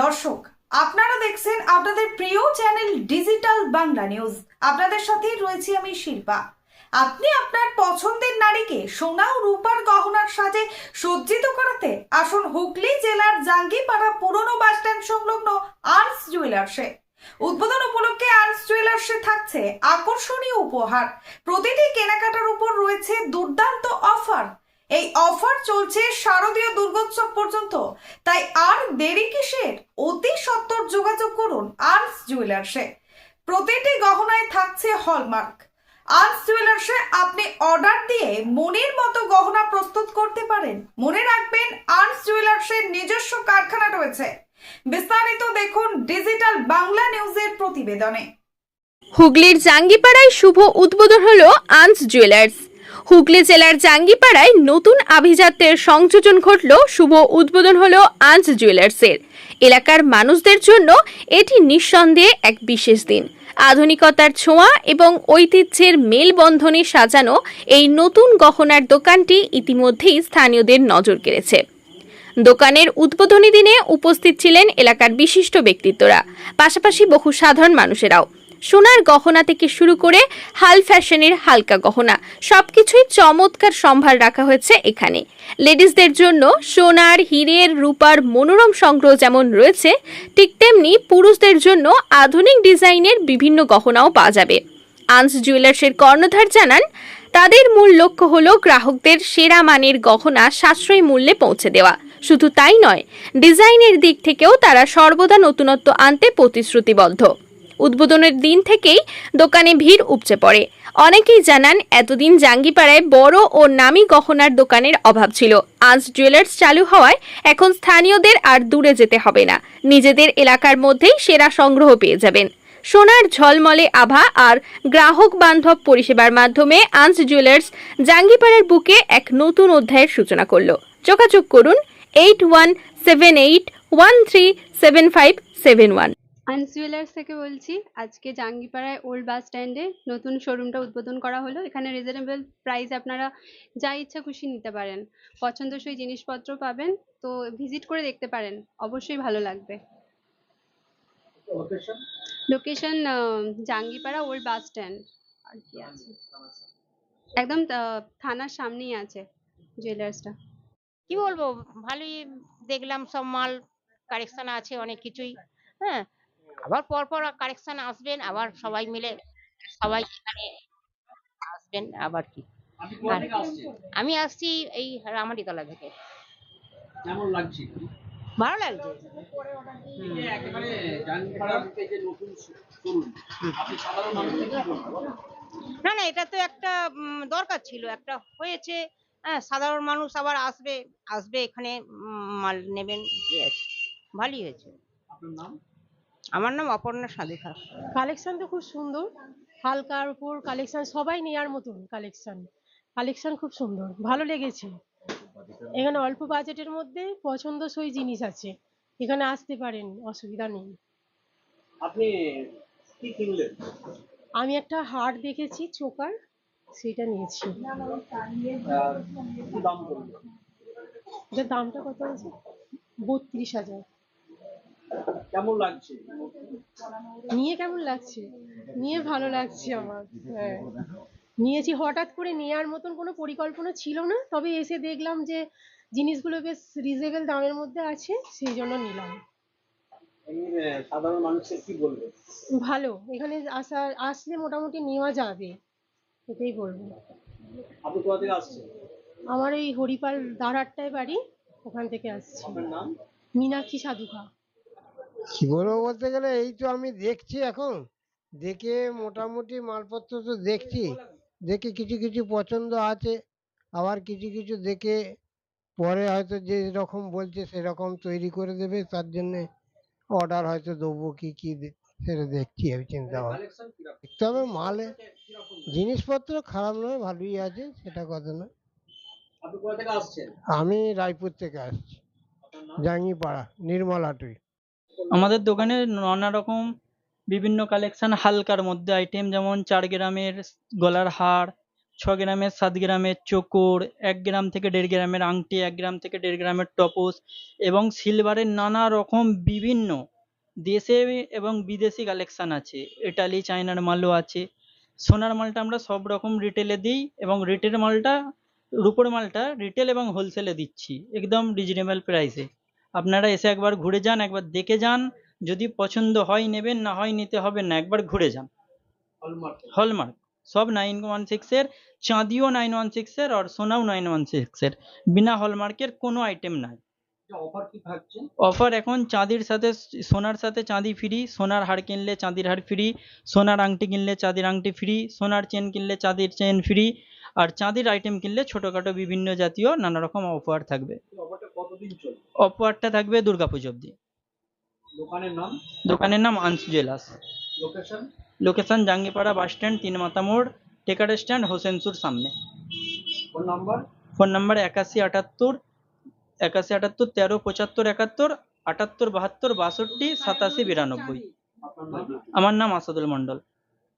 দর্শক, আপনারা দেখছেন আপনাদের প্রিয় চ্যানেল ডিজিটাল বাংলা নিউজ। আপনাদের সাথে রয়েছি আমি শিল্পা। আপনি আপনার পছন্দের নারীকে সোনা ও রূপার গহনার সাজে সজ্জিত করাতে আসুন হুগলি জেলার জাঙ্গিপাড়া পুরনো বাসস্ট্যান্ড সংলগ্ন আর্টস জুয়েলার্সে। উদ্বোধন উপলক্ষে আর্টস জুয়েলার্সে থাকছে আকর্ষণীয় উপহার। প্রতিটি কেনাকাটার উপর রয়েছে দুর্দান্ত অফার এই অফার চলছে শারদীয় দুর্গোৎসব পর্যন্ত। তাই আর দেরি কিসের? অতি সত্বর যোগাযোগ করুন আর্টস জুয়েলার্সে। প্রতিটি গহনায় থাকছে হলমার্ক। আর্টস জুয়েলার্সে আপনি অর্ডার দিয়ে মনের মতো গহনা প্রস্তুত করতে পারেন। মনে রাখবেন আর্টস জুয়েলার্সের নিজস্ব কারখানা রয়েছে। বিস্তারিত দেখুন ডিজিটাল বাংলা নিউজের প্রতিবেদনে। হুগলির জাঙ্গিপাড়ায় শুভ উদ্বোধন হলো আনস জুয়েলার্স। হুগলি জেলার জাঙ্গিপাড়ায় নতুন আভিজাত্যের সংযোজন ঘটল। শুভ উদ্বোধন হলো আনস জুয়েলার্সের। এলাকার মানুষদের জন্য এটি নিঃসন্দেহে এক বিশেষ দিন। আধুনিকতার ছোঁয়া এবং ঐতিহ্যের মেলবন্ধনে সাজানো এই নতুন গহনার দোকানটি ইতিমধ্যেই স্থানীয়দের নজর কেড়েছে। দোকানের উদ্বোধনী দিনে উপস্থিত ছিলেন এলাকার বিশিষ্ট ব্যক্তিত্বরা, পাশাপাশি বহু সাধারণ মানুষেরাও। সোনার গহনা থেকে শুরু করে হাল ফ্যাশনের হালকা গহনা, সবকিছুই চমৎকার সম্ভার রাখা হয়েছে এখানে। লেডিসদের জন্য সোনার, হীরের, রূপার মনোরম সংগ্রহ যেমন রয়েছে, ঠিক তেমনি পুরুষদের জন্য আধুনিক ডিজাইনের বিভিন্ন গহনাও পাওয়া যাবে। আনস জুয়েলার্সের কর্ণধার জানান, তাদের মূল লক্ষ্য হলো গ্রাহকদের সেরা মানের গহনা সাশ্রয়ী মূল্যে পৌঁছে দেওয়া। শুধু তাই নয়, ডিজাইনের দিক থেকেও তারা সর্বদা নতুনত্ব আনতে প্রতিশ্রুতিবদ্ধ। উদ্বোধনের দিন থেকেই দোকানে ভিড় উপচে পড়ে। অনেকেই জানান, এতদিন জাঙ্গিপাড়ায় বড় ও নামি গহনার দোকানের অভাব ছিল। আজ জুয়েলার্স চালু হওয়ায় এখন স্থানীয়দের আর দূরে যেতে হবে না। নিজেদের এলাকার মধ্যেই সেরা সংগ্রহ পেয়ে যাবেন। সোনার ঝলমলে আভা আর গ্রাহক বান্ধব পরিষেবার মাধ্যমে আনস জুয়েলার্স জাঙ্গিপাড়ার বুকে এক নতুন অধ্যায়ের সূচনা করল। যোগাযোগ করুন, eight one seven eight one three seven five seven one. Ans jewellers থেকে বলছি আজকে জাঙ্গিপাড়ায় ওল্ড বাস স্ট্যান্ডে নতুন শোরুমটা উদ্বোধন করা হলো। এখানে রিজনেবল প্রাইস আপনারা যা ইচ্ছা খুশি নিতে পারেন। পছন্দসই জিনিসপত্র পাবেন তো ভিজিট করে দেখতে পারেন। অবশ্যই ভালো লাগবে। Location location Jangipara old bus stand. আর কি আছে? একদম থানার সামনেই আছে জুয়েলার্সটা কি বলব ভালোই দেখলাম সব মাল কালেকশন আছে অনেক কিছুই। হ্যাঁ আবার পরপর কালেকশন আসবেন আবার সবাই মিলে সবাই এখানে আসবেন আবার কি? আমি আসছি এই রামাটিতলা থেকে। কেমন লাগছে? ভালো লাগছে। না না এটা তো একটা দরকার ছিল একটা হয়েছে হ্যাঁ সাধারণ মানুষ আবার আসবে আসবে এখানে মাল নেবেন আছে ভালোই হয়েছে। আপনার নাম? আমার নাম অপর্ণা সাধুখা কালেকশন তো খুব সুন্দর। হালকার উপর কালেকশন সবাই নেওয়ার মতন কালেকশন কালেকশন খুব সুন্দর ভালো লেগেছে। এখানে অল্প বাজেটের মধ্যে পছন্দসই জিনিস আছে। এখানে আসতে পারেন অসুবিধা নেই। আপনি কি কিনলেন? আমি একটা হার দেখেছি চোকার সেটা নিয়েছি। দাম এটার দামটা কত আছে? বত্রিশ হাজার। কেমন লাগছে? নিয়ে কেমন লাগছে? নিয়ে ভালো লাগছে আমার হ্যাঁ। নিয়েছি হঠাৎ করে নেয়ার মতন কোনো পরিকল্পনা ছিল না তবে এসে দেখলাম যে জিনিসগুলো বেশ রিজনেবল দামের মধ্যে আছে সেই জন্য নিলাম। সাধারণ মানুষকে কি বলবেন ভালো এখানে আসা আসলে মোটামুটি নেওয়া যাবে এটাই বলব। আপনি কোথা থেকে আসছেন? আমার এই হরিপাল দাঁড়াট্টায় বাড়ি ওখান থেকে আসছি। নাম? মীনাক্ষী সাধুকা কি বলব বলতে গেলে এই তো আমি দেখছি এখন। দেখে মোটামুটি মালপত্র তো দেখছি। দেখে কিছু কিছু পছন্দ আছে আবার কিছু কিছু দেখে পরে হয়তো যে রকম বলছে সেরকম তৈরি করে দেবে তার জন্যে অর্ডার হয়তো দেবো কি কি সেটা দেখছি আমি চিন্তা ভাবনা। দেখতে হবে মালে জিনিসপত্র খারাপ নয় ভালোই আছে সেটা কথা নয়। আমি রায়পুর থেকে আসছি জাঙ্গিপাড়া নির্মলা টুই। আমাদের দোকানে নানা রকম বিভিন্ন কালেকশন হালকার মধ্যে আইটেম যেমন চার গ্রামের গলার হার, ছ গ্রামের, সাত গ্রামের চোকর, এক গ্রাম থেকে দেড় গ্রামের আংটি, এক গ্রাম থেকে দেড় গ্রামের টপস এবং সিলভারের নানা রকম বিভিন্ন দেশে এবং বিদেশি কালেকশন আছে। ইটালি চায়নার মালও আছে। সোনার মালটা আমরা সব রকম রিটেলে দিই এবং রিটেল মালটা, রূপোর মালটা রিটেল এবং হোলসেলে দিচ্ছি, একদম রিজনেবল প্রাইসে আপনারা এসে একবার ঘুরে যান একবার দেখে যান। যদি পছন্দ হয় নেবেন না হয় নিতে হবে না একবার ঘুরে যান। হলমার্ক হলমার্ক সব নাইন ওয়ান সিক্সের চাঁদিও নাইন ওয়ান সিক্সের আর সোনাও নাইন ওয়ান সিক্সের বিনা হলমার্কের কোনো আইটেম নাই। অফার অফার এখন চাঁদির সাথে সোনার সাথে চাঁদি ফ্রি সোনার হার কিনলে চাঁদির হার ফ্রি সোনার আংটি কিনলে চাঁদির আংটি ফ্রি সোনার চেন কিনলে চাঁদির চেন ফ্রি আর চাঁদির আইটেম কিনলে ছোটোখাটো বিভিন্ন জাতীয় নানা রকম অফার থাকবে। অফারটা থাকবে দুর্গাপুজো অবধি। দোকানের নাম? দোকানের নাম Ans jewellers. Location location Jangipara bus stand তিন মাথা মোড় টেকার স্ট্যান্ড হোসেনসুর সামনে। ফোন নাম্বার ফোন নাম্বার একাশি আটাত্তর একাশি আটাত্তর তেরো পঁচাত্তর একাত্তর আটাত্তর বাহাত্তর বাষট্টি সাতাশি বিরানব্বই। আমার নাম আসাদুল মণ্ডল।